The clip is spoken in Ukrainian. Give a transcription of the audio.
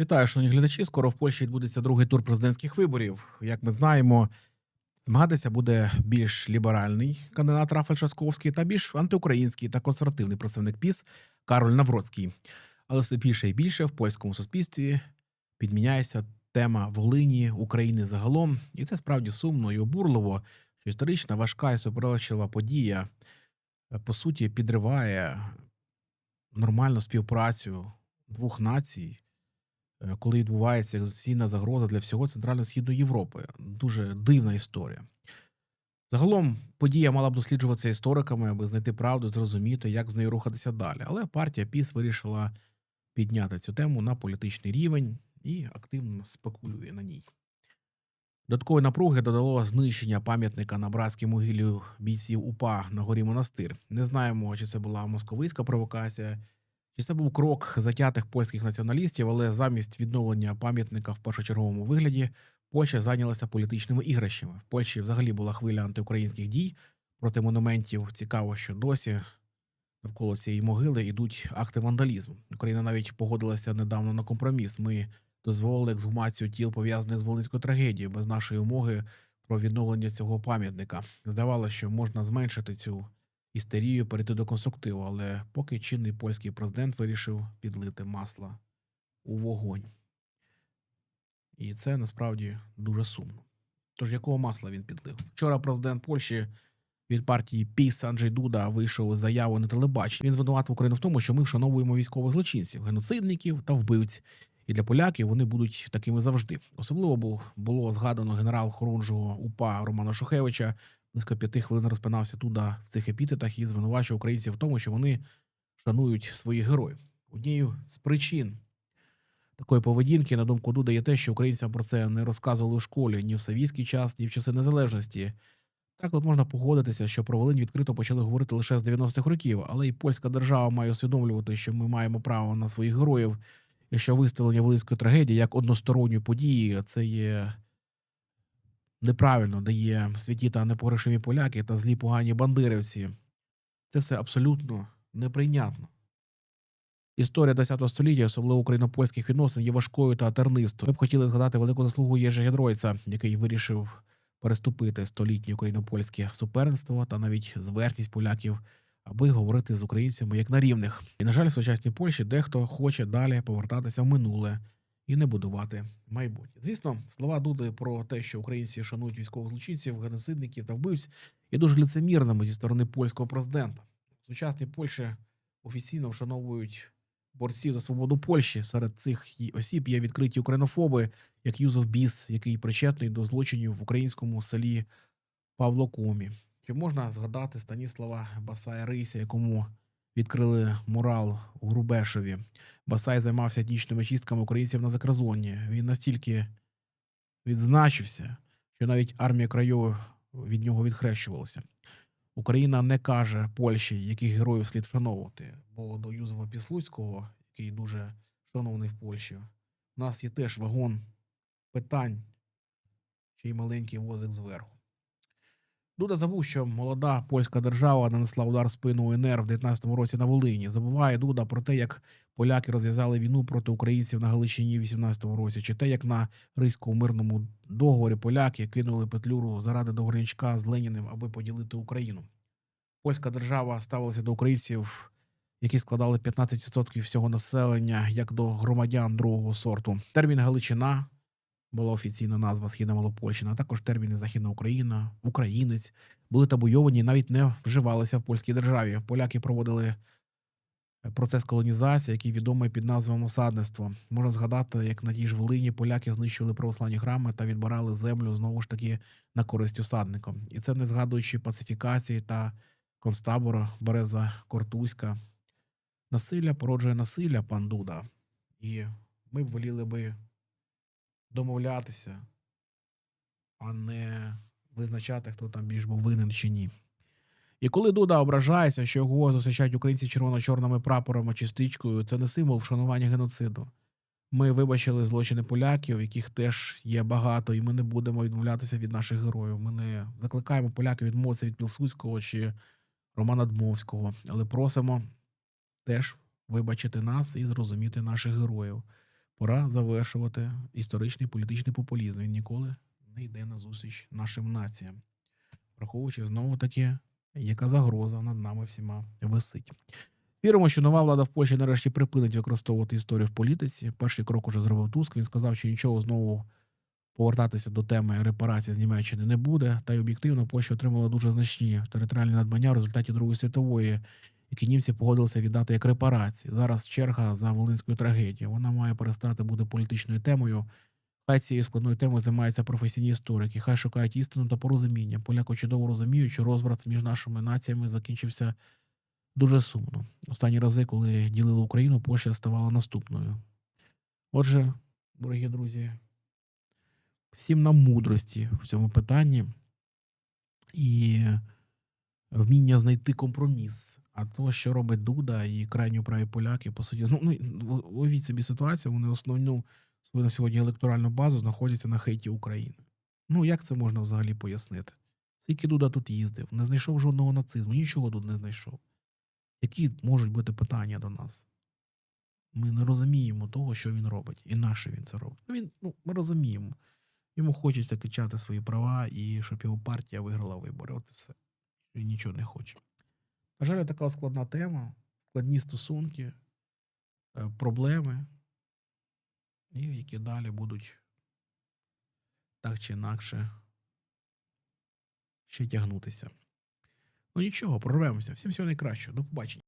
Вітаю, шановні глядачі. Скоро в Польщі відбудеться другий тур президентських виборів. Як ми знаємо, змагатися буде більш ліберальний кандидат Рафаль Шасковський та більш антиукраїнський та консервативний представник ПІС Кароль Навроцький. Але все більше і більше в польському суспільстві підміняється тема Волині, України загалом, і це справді сумно і обурливо, що історична важка і суперечлива подія е, по суті підриває нормальну співпрацю двох націй коли відбувається екзистенційна загроза для всього Центрально-Східної Європи. Дуже дивна історія. Загалом подія мала б досліджуватися істориками, аби знайти правду, зрозуміти, як з нею рухатися далі. Але партія ПІС вирішила підняти цю тему на політичний рівень і активно спекулює на ній. Додаткової напруги додало знищення пам'ятника на братській могилі бійців УПА на горі Монастир. Не знаємо, чи це була московицька провокація, чи це був крок затятих польських націоналістів, але замість відновлення пам'ятника в першочерговому вигляді Польща зайнялася політичними іграшами. В Польщі взагалі була хвиля антиукраїнських дій проти монументів. Цікаво, що досі навколо цієї могили йдуть акти вандалізму. Україна навіть погодилася недавно на компроміс. Ми дозволили ексгумацію тіл пов'язаних з Волинською трагедією без нашої умоги про відновлення цього пам'ятника. Здавалося, що можна зменшити цю істерію, перейти до конструктиву, але поки чинний польський президент вирішив підлити масло у вогонь. І це насправді дуже сумно. Тож якого масла він підлив? Вчора президент Польщі від партії ПІС Анджей Дуда вийшов з заявою на телебаченні. Він звинуватив Україну в тому, що ми вшановуємо військових злочинців, геноцидників та вбивць. І для поляків вони будуть такими завжди. Особливо було згадано генерал Хорунжого УПА Романа Шухевича. Близько п'яти хвилин розпинався туди в цих епітетах і звинувачував українців в тому, що вони шанують своїх героїв. Однією з причин такої поведінки, на думку Дуда, є те, що українцям про це не розказували в школі ні в совєтський час, ні в часи незалежності. Так от можна погодитися, що про Волинь відкрито почали говорити лише з 90-х років, але і польська держава має усвідомлювати, що ми маємо право на своїх героїв, і що виставлення Волинської трагедії як односторонньої події це є неправильно, де є святі та непогрешимі поляки та злі погані бандерівці. Це все абсолютно неприйнятно. Історія ХХ століття, особливо україно-польських відносин, є важкою та тернистою. Ми б хотіли згадати велику заслугу Єжи Гедройця, який вирішив переступити столітнє україно-польське суперництво та навіть зверхність поляків, аби говорити з українцями як на рівних. І на жаль, в сучасній Польщі дехто хоче далі повертатися в минуле і не будувати майбутнє. Звісно, слова Дуди про те, що українці шанують військових злочинців, геноцидників та вбивць, є дуже лицемірними зі сторони польського президента. В сучасній Польщі офіційно вшановують борців за свободу Польщі. Серед цих осіб є відкриті українофоби, як Юзеф Біс, який причетний до злочинів в українському селі Павлокомі. Чи можна згадати Станіслава Басая Рися, якому відкрили мурал у Грубешові? Басай займався етнічними чистками українців на Закразонні. Він настільки відзначився, що навіть армія краю від нього відхрещувалася. Україна не каже Польщі, яких героїв слід вшановувати, бо до Юзефа Післуцького, який дуже шанований в Польщі, у нас є теж вагон питань, чий маленький возик зверху. Дуда забув, що молода польська держава нанесла удар в спину УНР в 19-му році на Волині. Забуває Дуда про те, як поляки розв'язали війну проти українців на Галичині в 18-му році, чи те, як на Ризькому мирному договорі поляки кинули Петлюру заради Довгорнячка з Леніним, аби поділити Україну. Польська держава ставилася до українців, які складали 15% всього населення, як до громадян другого сорту. Термін Галичина була офіційна назва Східна Малопольщина, а також терміни Західна Україна, Українець були табуйовані навіть не вживалися в польській державі. Поляки проводили процес колонізації, який відомий під назвою осадництво. Можна згадати, як на тій ж Волині поляки знищили православні храми та відбирали землю знову ж таки на користь осадникам. І це не згадуючи пацифікації та концтабору Береза Кортузька. Насилля породжує насилля, пан Дуда. І ми б воліли би домовлятися, а не визначати, хто там більш був винен чи ні. І коли Дуда ображається, що його зустрічають українці червоно-чорними прапорами чи стрічкою, це не символ вшанування геноциду. Ми вибачили злочини поляків, яких теж є багато, і ми не будемо відмовлятися від наших героїв. Ми не закликаємо поляків відмовитися від Пілсудського чи Романа Дмовського, але просимо теж вибачити нас і зрозуміти наших героїв. Пора завершувати історичний політичний популізм. Він ніколи не йде на зустріч нашим націям, враховуючи знову таки, яка загроза над нами всіма висить. Віримо, що нова влада в Польщі нарешті припинить використовувати історію в політиці. Перший крок уже зробив Туск. Він сказав, що нічого знову повертатися до теми репарацій з Німеччини не буде. Та й об'єктивно Польща отримала дуже значні територіальні надбання в результаті Другої світової, які німці погодилися віддати як репарації. Зараз черга за волинською трагедією. Вона має перестати бути політичною темою. Хай цією складною темою займаються професійні історики, хай шукають істину та порозуміння. Поляки чудово розуміють, що розбрат між нашими націями закінчився дуже сумно. Останні рази, коли ділили Україну, Польща ставала наступною. Отже, дорогі друзі, всім нам мудрості в цьому питанні і вміння знайти компроміс. А то, що робить Дуда і крайньо праві поляки, по суті, ну, ну уявіть собі ситуацію, вони основну свою на сьогодні електоральну базу знаходяться на хейті України. Ну, як це можна взагалі пояснити? Скільки Дуда тут їздив, не знайшов жодного нацизму, нічого тут не знайшов. Які можуть бути питання до нас? Ми не розуміємо того, що він робить, і на що він це робить. Ну, він, ну, ми розуміємо. Йому хочеться качати свої права і щоб його партія виграла вибори. От і все. Він нічого не хоче. На жаль, така складна тема, складні стосунки, е, проблеми, які далі будуть так чи інакше ще тягнутися. Ну нічого, прорвемося. Всім всього найкращого. До побачення.